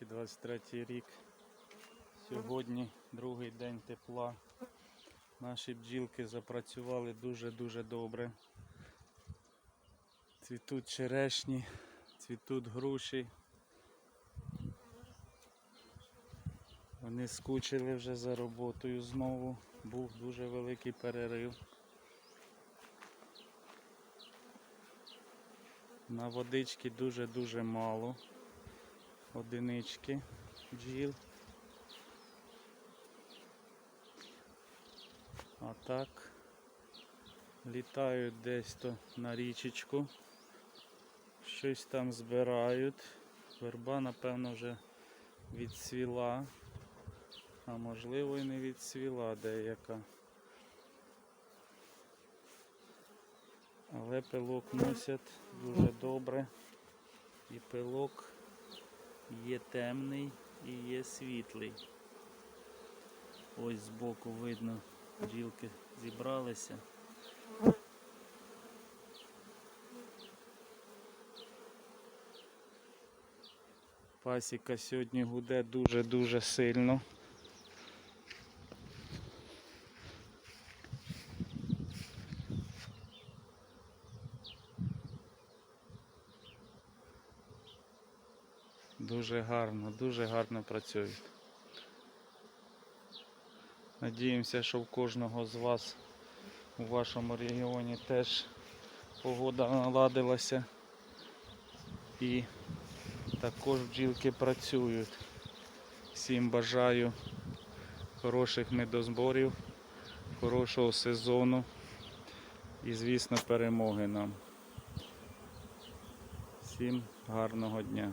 2023 рік. Сьогодні другий день тепла. Наші бджілки запрацювали дуже-дуже добре. Цвітуть черешні, цвітуть груші. Вони скучили вже за роботою знову. Був дуже великий перерив. На водички дуже-дуже мало. Одинички бджіл. А так літають десь то на річечку. Щось там збирають. Верба, напевно, вже відцвіла. А можливо і не відцвіла деяка. Але пилок носять дуже добре. І пилок є темний і є світлий. Ось збоку видно, бджілки зібралися. Пасіка сьогодні гуде дуже-дуже сильно. Дуже гарно, дуже гарно працюють. Надіємося, що в кожного з вас у вашому регіоні теж погода наладилася і також бджілки працюють. Всім бажаю хороших медозборів, хорошого сезону і, звісно, перемоги нам. Всім гарного дня.